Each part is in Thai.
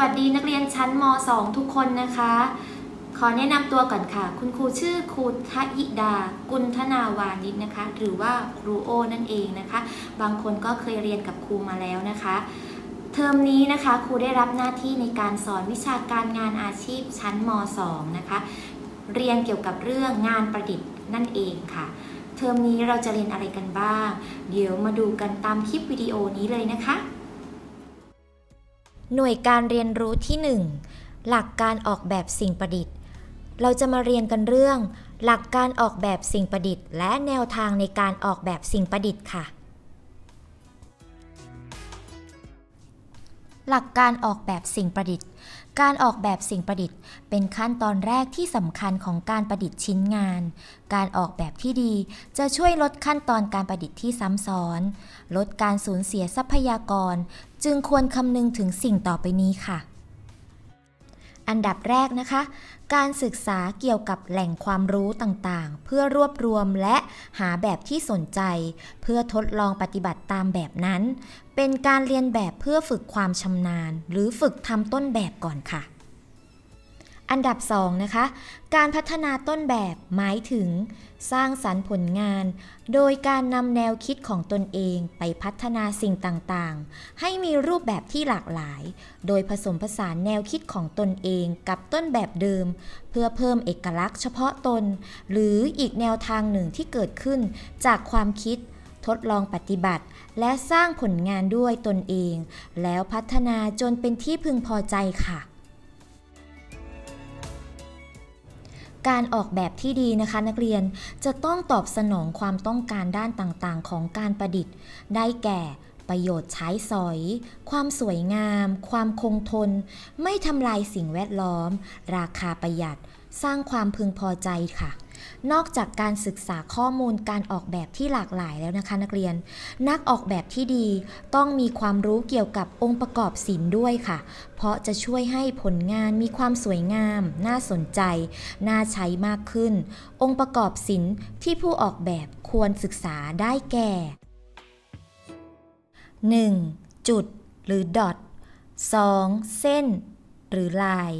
สวัสดีนักเรียนชั้นม .2 ทุกคนนะคะ ขอแนะนำตัวก่อนค่ะ คุณครูชื่อครูทะยิดา กุลธนาวานิชนะคะ หรือว่าครูโอนั่นเองนะคะ บางคนก็เคยเรียนกับครูมาแล้วนะคะ เทอมนี้นะคะครูได้รับหน้าที่ในการสอนวิชาการงานอาชีพชั้นม .2 นะคะ เรียนเกี่ยวกับเรื่องงานประดิษฐ์นั่นเองค่ะเทอมนี้เราจะเรียนอะไรกันบ้าง เดี๋ยวมาดูกันตามคลิปวิดีโอนี้เลยนะคะ หน่วยการเรียนรู้ที่ 1 หลักการออกแบบสิ่งประดิษฐ์ เราจะมาเรียนกันเรื่อง หลักการออกแบบสิ่งประดิษฐ์ และแนวทางในการออกแบบสิ่งประดิษฐ์ค่ะ หลักการออกแบบสิ่งประดิษฐ์ การออกแบบสิ่งประดิษฐ์ เป็นขั้นตอนแรกที่สำคัญของการประดิษฐ์ชิ้นงาน การออกแบบที่ดีจะช่วยลดขั้นตอนการประดิษฐ์ที่ซ้ำซ้อน ลดการสูญเสียทรัพยากร จึงควรคำนึงถึงสิ่งต่อไปนี้ค่ะ อันดับแรกนะคะ การศึกษาเกี่ยวกับแหล่งความรู้ต่างๆ เพื่อรวบรวมและหาแบบที่สนใจ เพื่อทดลองปฏิบัติตามแบบนั้น เป็นการเรียนแบบเพื่อฝึกความชำนาญ หรือฝึกทำต้นแบบก่อนค่ะ อันดับ2นะคะ การพัฒนาต้นแบบหมายถึง สร้างสรรค์ผลงาน โดยการนำแนวคิดของตนเองไปพัฒนาสิ่งต่างๆ ให้มีรูปแบบที่หลากหลาย โดยผสมผสานแนวคิดของตนเองกับต้นแบบเดิม เพื่อเพิ่มเอกลักษณ์เฉพาะตน หรืออีกแนวทางหนึ่งที่เกิดขึ้นจากความคิดทดลองปฏิบัติ และสร้างผลงานด้วยตนเอง แล้วพัฒนาจนเป็นที่พึงพอใจค่ะ การออกแบบที่ดีนะคะ นักเรียนจะต้องตอบสนองความต้องการด้านต่างๆ ของการประดิษฐ์ ได้แก่ประโยชน์ใช้สอย ความสวยงาม ความคงทน ไม่ทำลายสิ่งแวดล้อม ราคาประหยัด สร้างความพึงพอใจค่ะ นอกจากการศึกษาข้อมูลการออกแบบที่หลากหลายแล้วนะคะนักเรียน นักออกแบบที่ดีต้องมีความรู้เกี่ยวกับองค์ประกอบศิลป์ด้วยค่ะ เพราะจะช่วยให้ผลงานมีความสวยงาม น่าสนใจ น่าใช้มากขึ้น องค์ประกอบศิลป์ที่ผู้ออกแบบควรศึกษาได้แก่ 1. จุด หรือดอท 2. เส้น หรือลาย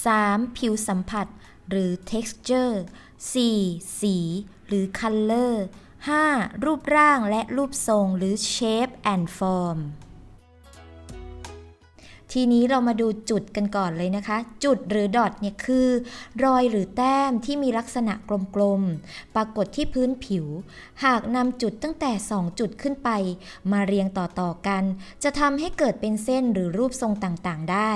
3. ผิวสัมผัส หรือ texture 4. สี หรือ color 5. รูปร่างและรูปทรงหรือ shape and form ทีนี้เรามาดูจุดกันก่อนเลยนะคะ จุดหรือดอทเนี่ยคือ รอยหรือแต้มที่มีลักษณะกลมๆ ปรากฏที่พื้นผิว หากนำจุดตั้งแต่ 2 จุดขึ้นไป มาเรียงต่อๆกัน จะทำให้เกิดเป็นเส้นหรือรูปทรงต่างๆ ได้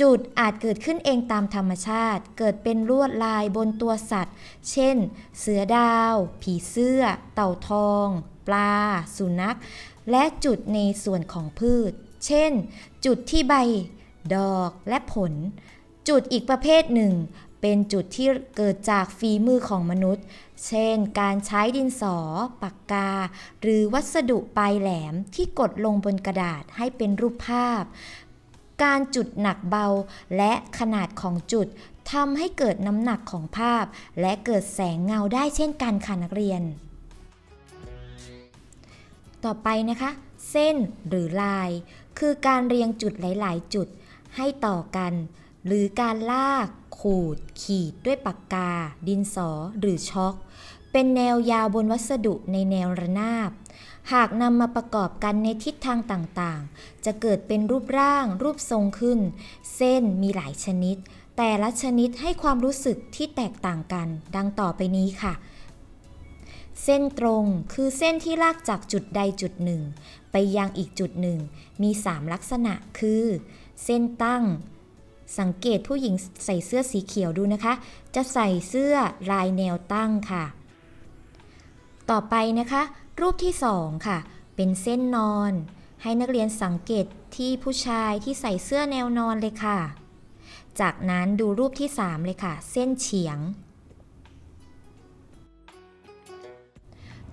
จุดอาจเกิดขึ้นเองตามธรรมชาติ เกิดเป็นลวดลายบนตัวสัตว์ เช่น เสือดาว ผีเสื้อ เต่าทอง ปลา สุนัข และจุดในส่วนของพืช เช่น จุดที่ใบ ดอกและผล จุดอีกประเภทหนึ่ง เป็นจุดที่เกิดจากฝีมือของมนุษย์ เช่น การใช้ดินสอ ปากกา หรือวัสดุปลายแหลมที่กดลงบนกระดาษให้เป็นรูปภาพ การจุดหนักเบาและขนาดของจุดทำให้เกิดน้ำหนักของภาพ และเกิดแสงเงาได้เช่นกันค่ะนักเรียน ต่อไปนะคะ เส้นหรือลาย คือการเรียงจุดหลาย ๆ จุดให้ต่อกัน หรือการลาก ขูด ขีดด้วยปากกา ดินสอหรือช็อก เป็นแนวยาวบนวัสดุในแนวระนาบ หากนำมาประกอบกันในทิศทางต่างๆ จะเกิดเป็นรูปร่าง รูปทรงขึ้น เส้นมีหลายชนิด แต่ละชนิดให้ความรู้สึกที่แตกต่างกัน ดังต่อไปนี้ค่ะ เส้นตรงคือเส้นที่ลากจากจุดใดจุดหนึ่ง ไปยังอีกจุดหนึ่ง มี 3 ลักษณะคือ เส้นตั้งสังเกตผู้หญิงใส่เสื้อสีเขียวดูนะคะ จะใส่เสื้อลายแนวตั้งค่ะ ต่อไปนะคะ รูปที่ 2 ค่ะ เป็นเส้นนอน ให้นักเรียนสังเกตที่ผู้ชายที่ใส่เสื้อแนวนอนเลยค่ะ จากนั้นดูรูปที่ 3 เลยค่ะ เส้นเฉียง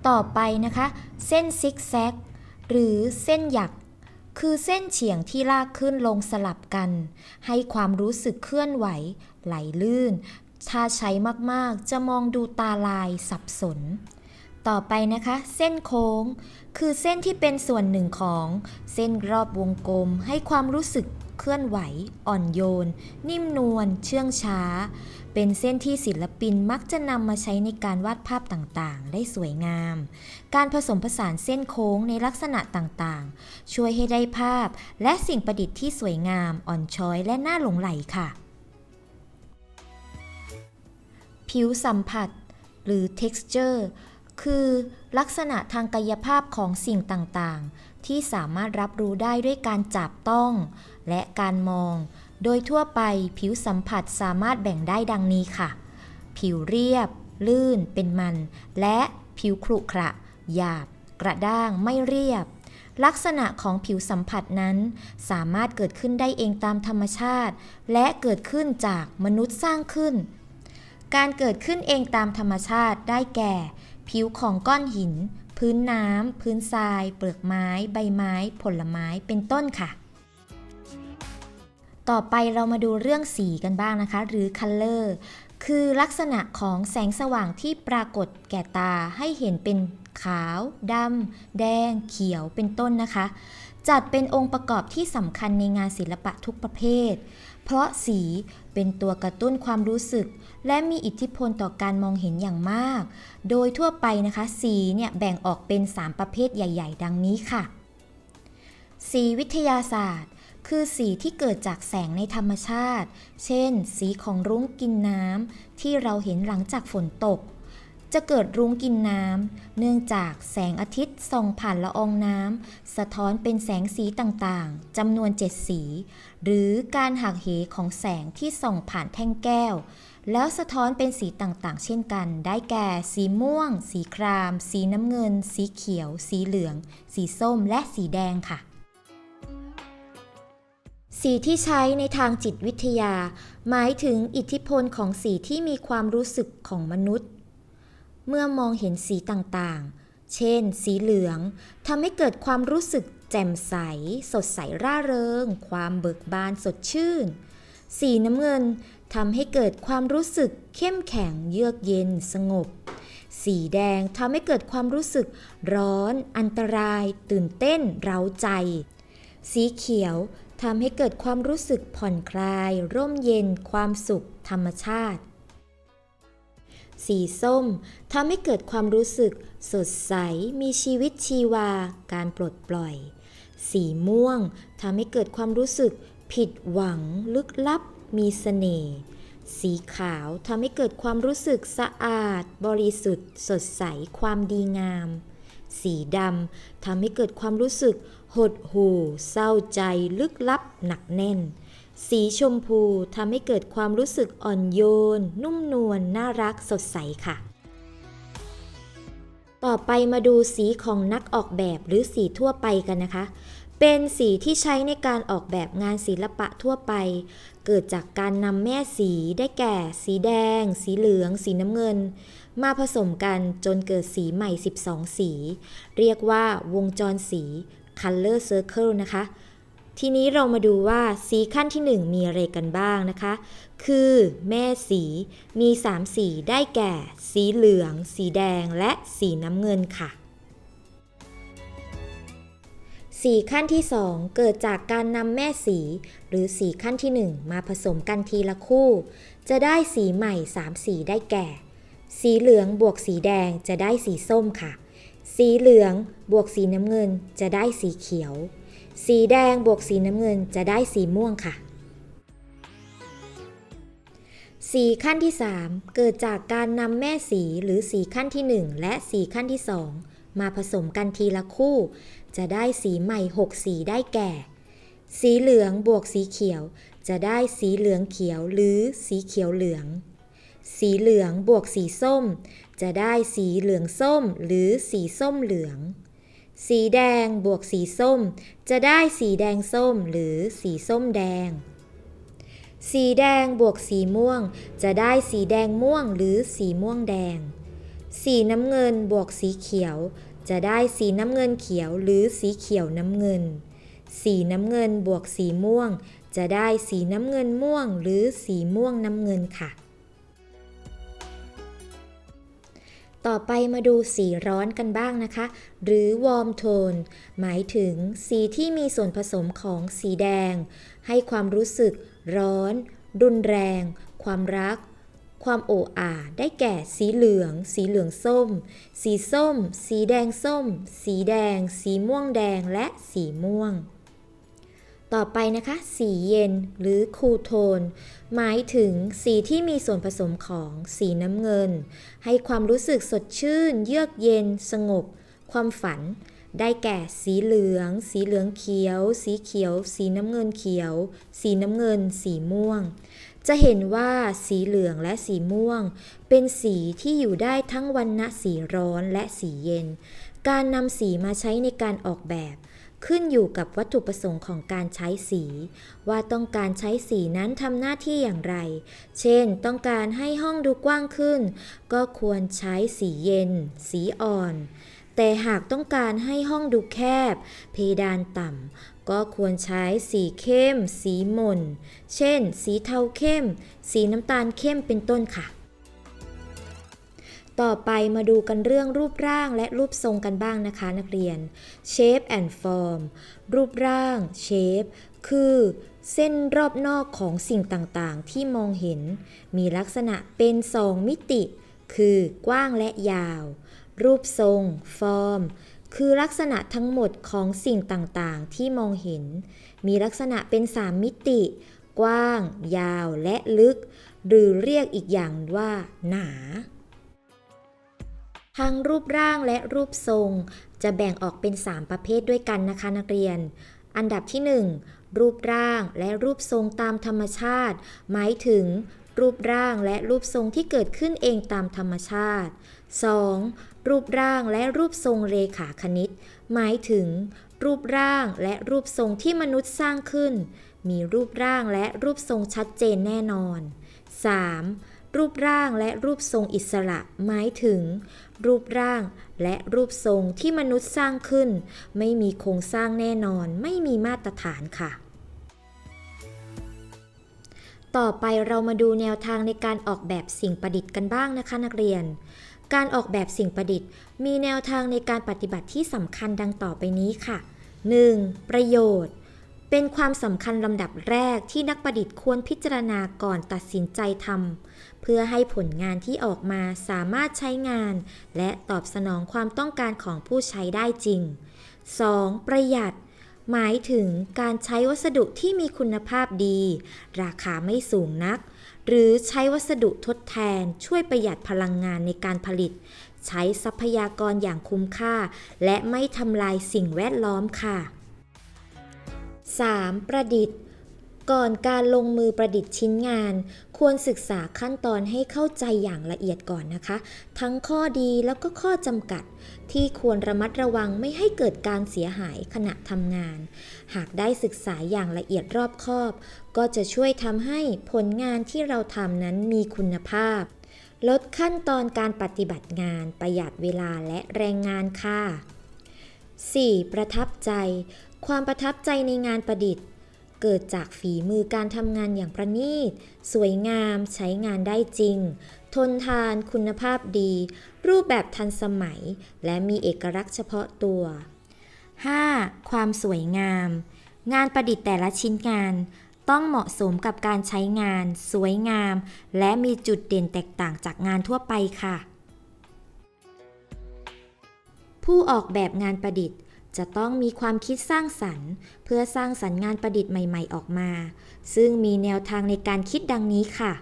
ต่อไปนะคะ เส้นซิกแซก หรือเส้นหยัก คือเส้นเฉียงที่ลากขึ้นลงสลับกัน ให้ความรู้สึกเคลื่อนไหว ไหลลื่น ถ้าใช้มากๆ จะมองดูตาลายสับสน ต่อไปนะคะ เส้นโค้ง คือเส้นที่เป็นส่วนหนึ่งของเส้นรอบวงกลมให้ความรู้สึกเคลื่อนไหว อ่อนโยน นิ่มนวลเชื่องช้า เป็นเส้นที่ศิลปินมักจะนำมาใช้ในการวาดภาพต่างๆ ได้สวยงาม การผสมผสานเส้นโค้งในลักษณะต่างๆ ช่วยให้ได้ภาพ และสิ่งประดิษฐ์ที่สวยงาม อ่อนช้อยและน่าหลงไหลค่ะ ผิวสัมผัส หรือ texture คือลักษณะทางกายภาพของสิ่งต่างๆ ที่สามารถรับรู้ได้ด้วยการจับต้อง และการมอง โดยทั่วไปผิวสัมผัสสามารถแบ่งได้ดังนี้ค่ะ ผิวเรียบ ลื่นเป็นมัน และผิวขรุขระ หยาบ กระด้างไม่เรียบ ลักษณะของผิวสัมผัสนั้น สามารถเกิดขึ้นได้เองตามธรรมชาติ และเกิดขึ้นจากมนุษย์สร้างขึ้น การเกิดขึ้นเองตามธรรมชาติได้แก่ ผิวของก้อนหิน พื้นน้ำ พื้นทราย เปลือกไม้ ใบไม้ ผลไม้ เป็นต้นค่ะ ต่อไปเรามาดูเรื่องสีกันบ้างนะคะ หรือ color คือลักษณะของแสงสว่างที่ปรากฏแก่ตาให้เห็นเป็นขาวดำ แดง เขียวเป็นต้นนะคะ จัดเป็นองค์ประกอบที่สำคัญในงานศิลปะทุกประเภท เพราะสีเป็นตัวกระตุ้นความรู้สึก และมีอิทธิพลต่อการมองเห็นอย่างมาก โดยทั่วไปนะคะ สีเนี่ยแบ่งออกเป็น 3 ประเภทใหญ่ ๆ ดังนี้ค่ะ สีวิทยาศาสตร์ คือสีที่เกิดจากแสงในธรรมชาติ เช่น สีของรุ้งกินน้ำที่เราเห็นหลังจากฝนตก จะเกิดรุ้งกินน้ำ เนื่องจากแสงอาทิตย์ส่องผ่านละอองน้ำ สะท้อนเป็นแสงสีต่างๆจำนวน7สี หรือการหักเหของแสงที่ส่องผ่านแท่งแก้ว แล้วสะท้อนเป็นสีต่างๆ เช่นกัน ได้แก่ สีม่วง สีคราม สีน้ำเงิน สีเขียว สีเหลือง สีส้ม และสีแดงค่ะสีที่ใช้ในทางจิตวิทยา หมายถึงอิทธิพลของสีที่มีความรู้สึกของมนุษย์ เมื่อมองเห็นสีต่างๆ เช่น สีเหลืองทำให้เกิดความรู้สึกแจ่มใส สดใสร่าเริง ความเบิกบานสดชื่น สีน้ำเงินทำให้เกิดความรู้สึกเข้มแข็งเยือกเย็นสงบ สีแดงทำให้เกิดความรู้สึกร้อน อันตราย ตื่นเต้น เร้าใจ สีเขียวทำให้เกิดความรู้สึกผ่อนคลาย ร่มเย็น ความสุข ธรรมชาติ สีส้มทำให้เกิดความรู้สึก สดใส มีชีวิตชีวา การปลดปล่อย สีม่วงทำให้เกิดความรู้สึก ผิดหวัง ลึกลับ มีเสน่ห์ สีขาวทำให้เกิดความรู้สึกสะอาด บริสุทธิ์ สดใส ความดีงาม สีดำทำให้เกิดความรู้สึก หดหู่ เศร้าใจ ลึกลับ หนักแน่น สีชมพูทำให้เกิดความรู้สึกอ่อนโยน นุ่มนวลน่ารักสดใสค่ะ ต่อไปมาดูสีของนักออกแบบหรือสีทั่วไปกันนะคะ เป็นสีที่ใช้ในการออกแบบงานศิลปะทั่วไป เกิดจากการนำแม่สีได้แก่ สีแดง สีเหลือง สีน้ำเงิน มาผสมกันจนเกิดสีใหม่ 12 สี เรียกว่าวงจรสี color circle นะคะ ทีนี้เรามาดูว่าสีขั้นที่ 1 มีอะไรกันบ้างนะคะ คือแม่สีมี 3 สีได้แก่ สีเหลือง สีแดงและสีน้ำเงินค่ะ สีขั้นที่ 2 เกิดจากการนำแม่สี หรือสีขั้นที่ 1 มาผสมกันทีละคู่ จะได้สีใหม่ 3 สีได้แก่ สีเหลืองบวกสีแดงจะได้สีส้มค่ะ สีเหลืองบวกสีน้ำเงินจะได้สีเขียว สีแดงบวกสีน้ำเงินจะได้สีม่วงค่ะ สีขั้นที่ 3 เกิดจากการนำแม่สีหรือสีขั้นที่ 1 และสีขั้นที่ 2 มาผสมกันทีละคู่ จะได้สีใหม่ 6 สีได้แก่ สีเหลืองบวกสีเขียว จะได้สีเหลืองเขียวหรือสีเขียวเหลือง สีเหลืองบวกสีส้ม จะได้สีเหลืองส้ม หรือสีส้มเหลือง สีแดงบวกสีส้ม จะได้สีแดงส้มหรือสีส้มแดง สีแดงบวกสีม่วง จะได้สีแดงม่วงหรือสีม่วงแดง สีน้ำเงินบวกสีเขียว จะได้สีน้ำเงินเขียวหรือสีเขียวน้ำเงิน สีน้ำเงินบวกสีม่วง จะได้สีน้ำเงินม่วงหรือสีม่วงน้ำเงินค่ะ ต่อไปมาดูสีร้อนกันบ้างนะคะ หรือ warm tone หมายถึงสีที่มีส่วนผสมของสีแดง ให้ความรู้สึก ร้อน รุนแรง ความรัก ความโอ้อาได้แก่สีเหลือง สีเหลืองส้ม สีส้ม สีแดงส้ม สีแดง สีม่วงแดงและสีม่วง ต่อไปนะคะ สีเย็นหรือคูลโทน หมายถึงสีที่มีส่วนผสมของสีน้ำเงิน ให้ความรู้สึกสดชื่น เยือกเย็น สงบ ความฝัน ได้แก่สีเหลือง สีเหลืองเขียว สีเขียว สีน้ำเงินเขียว สีน้ำเงิน สีม่วง จะเห็นว่าสีเหลืองและสีม่วง เป็นสีที่อยู่ได้ทั้งวันณะสีร้อนและสีเย็น การนำสีมาใช้ในการออกแบบ ขึ้นอยู่กับวัตถุประสงค์ของการใช้สี ว่าต้องการใช้สีนั้นทำหน้าที่อย่างไร เช่น ต้องการให้ห้องดูกว้างขึ้น ก็ควรใช้สีเย็น สีอ่อน แต่หากต้องการให้ห้องดูแคบ เพดานต่ำก็ควรใช้สีเข้ม สีหม่น เช่น สีเทาเข้ม สีน้ำตาลเข้มเป็นต้นค่ะ ต่อไปมาดูกันเรื่องรูปร่างและรูปทรงกันบ้างนะคะนักเรียน shape and form รูปร่าง shape คือเส้นรอบนอกของสิ่งต่างๆ ที่มองเห็น มีลักษณะเป็นสองมิติ คือกว้างและยาว รูปทรง form คือลักษณะทั้งหมดของสิ่งต่างๆ ที่มองเห็น มีลักษณะเป็นสามมิติ กว้าง ยาวและลึก หรือเรียกอีกอย่างว่า หนา ทั้งรูปร่างและรูปทรง จะแบ่งออกเป็น 3 ประเภทด้วยกันนะคะนักเรียน อันดับที่ 1 รูปร่างและรูปทรงตามธรรมชาติ หมายถึง รูปร่างและรูปทรงที่เกิดขึ้นเองตามธรรมชาติ 2. รูปร่างและรูปทรงเรขาคณิต หมายถึง รูปร่างและรูปทรงที่มนุษย์สร้างขึ้น มีรูปร่างและรูปทรงชัดเจนแน่นอน 3. รูปร่างและรูปทรงอิสระหมายถึง รูปร่างและรูปทรงที่มนุษย์สร้างขึ้น ไม่มีโครงสร้างแน่นอน ไม่มีมาตรฐานค่ะ ต่อไปเรามาดูแนวทางในการออกแบบสิ่งประดิษฐ์กันบ้างนะคะนักเรียน การออกแบบสิ่งประดิษฐ์ มีแนวทางในการปฏิบัติที่สำคัญดังต่อไปนี้ค่ะ 1. ประโยชน์ เป็นความสำคัญลำดับแรกที่นักประดิษฐ์ควรพิจารณาก่อนตัดสินใจทำเพื่อให้ผลงานที่ออกมาสามารถใช้งาน และตอบสนองความต้องการของผู้ใช้ได้จริง 2. ประหยัด หมายถึงการใช้วัสดุที่มีคุณภาพดี ราคาไม่สูงนัก หรือใช้วัสดุทดแทนช่วยประหยัดพลังงานในการผลิต ใช้ทรัพยากรอย่างคุ้มค่า และไม่ทำลายสิ่งแวดล้อมค่ะ 3. ประดิษฐ์ ก่อนการลงมือประดิษฐ์ชิ้นงาน ควรศึกษาขั้นตอนให้เข้าใจอย่างละเอียดก่อนนะคะ ทั้งข้อดีแล้วก็ข้อจำกัด ที่ควรระมัดระวังไม่ให้เกิดการเสียหายขณะทำงาน หากได้ศึกษาอย่างละเอียดรอบคอบ ก็จะช่วยทำให้ผลงานที่เราทำนั้นมีคุณภาพ ลดขั้นตอนการปฏิบัติงานประหยัดเวลาและแรงงานค่ะ 4. ประทับใจ ความประทับใจในงานประดิษฐ์ เกิดจากฝีมือการทำงานอย่างประณีต สวยงาม ใช้งานได้จริง ทนทาน คุณภาพดี รูปแบบทันสมัย และมีเอกลักษณ์เฉพาะตัว 5. ความสวยงาม งานประดิษฐ์แต่ละชิ้นงาน ต้องเหมาะสมกับการใช้งาน สวยงาม และมีจุดเด่นแตกต่างจากงานทั่วไปค่ะ ผู้ออกแบบงานประดิษฐ์ จะต้องมีความคิดสร้างสรรค์ เพื่อสร้างสรรค์งานประดิษฐ์ใหม่ ๆ ออกมา ซึ่งมีแนวทางในการคิดดังนี้ค่ะ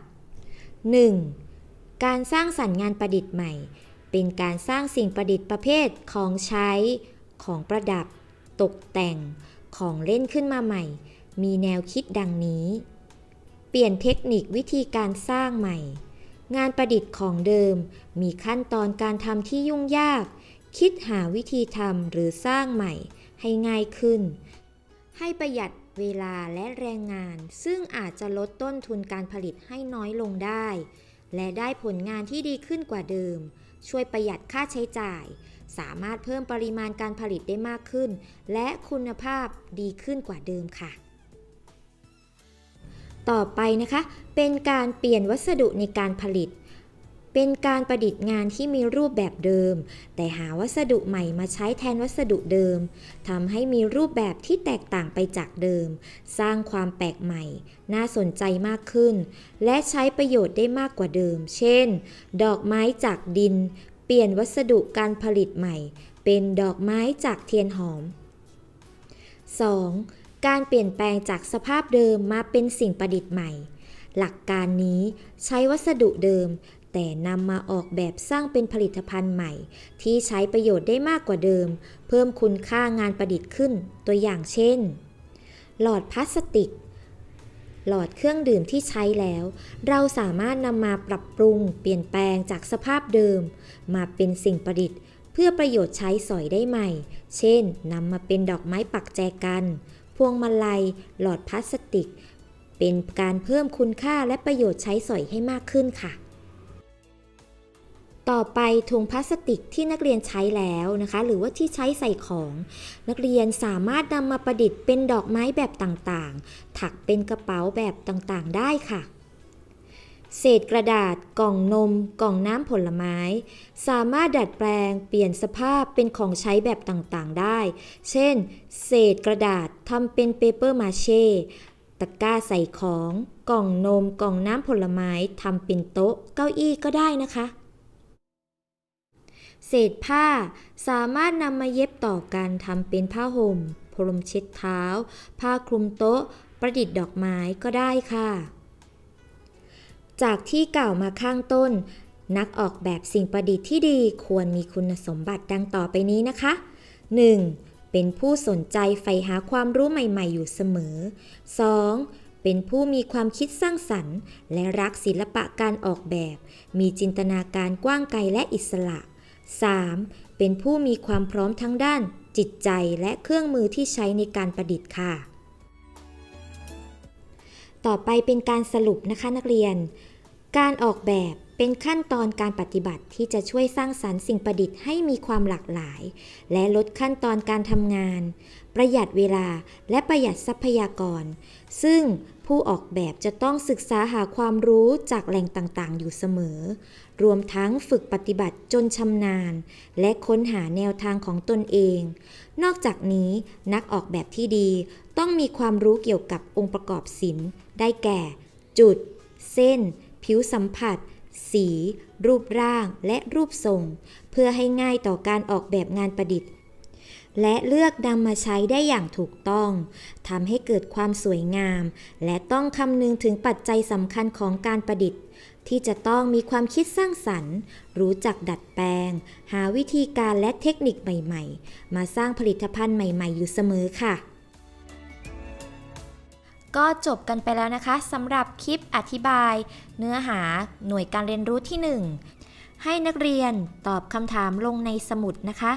1. การสร้างสรรค์งานประดิษฐ์ใหม่ เป็นการสร้างสิ่งประดิษฐ์ประเภทของใช้ ของประดับ ตกแต่ง ของเล่นขึ้นมาใหม่ มีแนวคิดดังนี้ เปลี่ยนเทคนิควิธีการสร้างใหม่ งานประดิษฐ์ของเดิม มีขั้นตอนการทำที่ยุ่งยาก คิดหาวิธีทำหรือสร้างใหม่ให้ง่ายขึ้น ให้ประหยัดเวลาและแรงงาน ซึ่งอาจจะลดต้นทุนการผลิตให้น้อยลงได้ และได้ผลงานที่ดีขึ้นกว่าเดิม ช่วยประหยัดค่าใช้จ่าย สามารถเพิ่มปริมาณการผลิตได้มากขึ้น และคุณภาพดีขึ้นกว่าเดิมค่ะ ต่อไปนะคะ เป็นการเปลี่ยนวัสดุในการผลิต เป็นการประดิษฐ์งานที่มีรูปแบบเดิม แต่หาวัสดุใหม่มาใช้แทนวัสดุเดิมทำให้มีรูปแบบที่แตกต่างไปจากเดิม สร้างความแปลกใหม่ น่าสนใจมากขึ้น และใช้ประโยชน์ได้มากกว่าเดิม เช่น ดอกไม้จากดิน เปลี่ยนวัสดุการผลิตใหม่ เป็นดอกไม้จากเทียนหอม 2. การเปลี่ยนแปลงจากสภาพเดิมมาเป็นสิ่งประดิษฐ์ใหม่หลักการนี้ใช้วัสดุเดิม แต่นำมาออกแบบสร้างเป็นผลิตภัณฑ์ใหม่ ที่ใช้ประโยชน์ได้มากกว่าเดิม เพิ่มคุณค่างานประดิษฐ์ขึ้น ตัวอย่างเช่น หลอดพลาสติก หลอดเครื่องดื่มที่ใช้แล้ว เราสามารถนำมาปรับปรุง เปลี่ยนแปลงจากสภาพเดิม มาเป็นสิ่งประดิษฐ์ เพื่อประโยชน์ใช้สอยได้ใหม่ เช่นนำมาเป็นดอกไม้ปักแจกัน พวงมาลัย หลอดพลาสติกเป็นการเพิ่มคุณค่าและประโยชน์ใช้สอยให้มากขึ้นค่ะ ต่อไปถุงพลาสติกที่นักเรียนใช้แล้วนะคะ หรือว่าที่ใช้ใส่ของ นักเรียนสามารถนำมาประดิษฐ์เป็นดอกไม้แบบต่างๆ ถักเป็นกระเป๋าแบบต่างๆ ได้ค่ะ เศษกระดาษ กล่องนม กล่องน้ำผลไม้ สามารถดัดแปลง เปลี่ยนสภาพเป็นของใช้แบบต่างๆ ได้ เช่น เศษกระดาษทำเป็นเปเปอร์มาเช่ตะกร้าใส่ของ กล่องนม กล่องน้ำผลไม้ทำเป็นโต๊ะ เก้าอี้ก็ได้นะคะ เศษผ้าสามารถนำมาเย็บต่อกันทำเป็นผ้าห่ม พรมเช็ดเท้า ผ้าคลุมโต๊ะ ประดิษฐ์ดอกไม้ก็ได้ค่ะ จากที่กล่าวมาข้างต้น นักออกแบบสิ่งประดิษฐ์ที่ดีควรมีคุณสมบัติดังต่อไปนี้นะคะ 1. เป็นผู้สนใจใฝ่หาความรู้ใหม่ ๆ อยู่เสมอ 2. เป็นผู้มีความคิดสร้างสรรค์ และรักศิลปะการออกแบบ มีจินตนาการกว้างไกลและอิสระ 3. เป็นผู้มีความพร้อมทั้งด้าน จิตใจและเครื่องมือที่ใช้ในการประดิษฐ์ค่ะ ต่อไปเป็นการสรุปนะคะนักเรียน การออกแบบเป็นขั้นตอนการปฏิบัติที่จะช่วยสร้างสรรค์สิ่งประดิษฐ์ให้มีความหลากหลาย และลดขั้นตอนการทำงาน ประหยัดเวลาและประหยัดทรัพยากร ซึ่งผู้ออกแบบจะต้องศึกษาหาความรู้จากแหล่งต่างๆ อยู่เสมอ รวมทั้งฝึกปฏิบัติจนชำนาญ และค้นหาแนวทางของตนเอง นอกจากนี้นักออกแบบที่ดีต้องมีความรู้เกี่ยวกับองค์ประกอบศิลป์ ได้แก่ จุด เส้น ผิวสัมผัส สี รูปร่าง และรูปทรง เพื่อให้ง่ายต่อการออกแบบงานประดิษฐ์ และเลือกนำมาใช้ได้อย่างถูกต้องทำให้เกิดความสวยงาม และต้องคำนึงถึงปัจจัยสำคัญของการประดิษฐ์ ที่จะต้องมีความคิดสร้างสรรค์ รู้จักดัดแปลง หาวิธีการและเทคนิคใหม่ๆ มาสร้างผลิตภัณฑ์ใหม่ๆ อยู่เสมอค่ะ ก็จบกันไปแล้วนะคะสำหรับคลิปอธิบาย เนื้อหาหน่วยการเรียนรู้ที่ 1 ให้นักเรียนตอบคำถามลงในสมุดนะคะ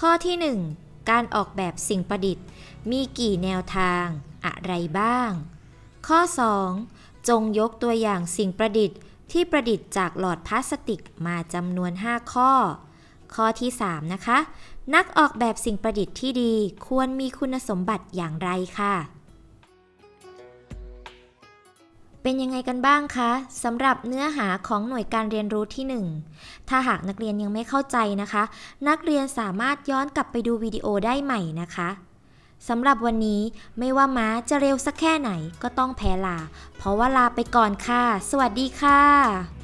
ข้อที่ 1 การออกแบบสิ่งประดิษฐ์ มีกี่แนวทาง อะไรบ้าง ข้อ 2 จงยกตัวอย่างสิ่งประดิษฐ์ ที่ประดิษฐ์จากหลอดพลาสติกมาจำนวน 5 ข้อ ข้อที่ 3 นะคะ นักออกแบบสิ่งประดิษฐ์ที่ดีควรมีคุณสมบัติอย่างไรค่ะ เป็นยังไงกันบ้างคะสำหรับเนื้อหาของหน่วยการเรียนรู้ที่ 1 ถ้าหากนักเรียนยังไม่เข้าใจนะคะ นักเรียนสามารถย้อนกลับไปดูวิดีโอได้ใหม่นะคะสำหรับวันนี้ไม่ว่าม้าจะเร็วสักแค่ไหนก็ต้องแพ้ลา เพราะว่าลาไปก่อนค่ะ สวัสดีค่ะ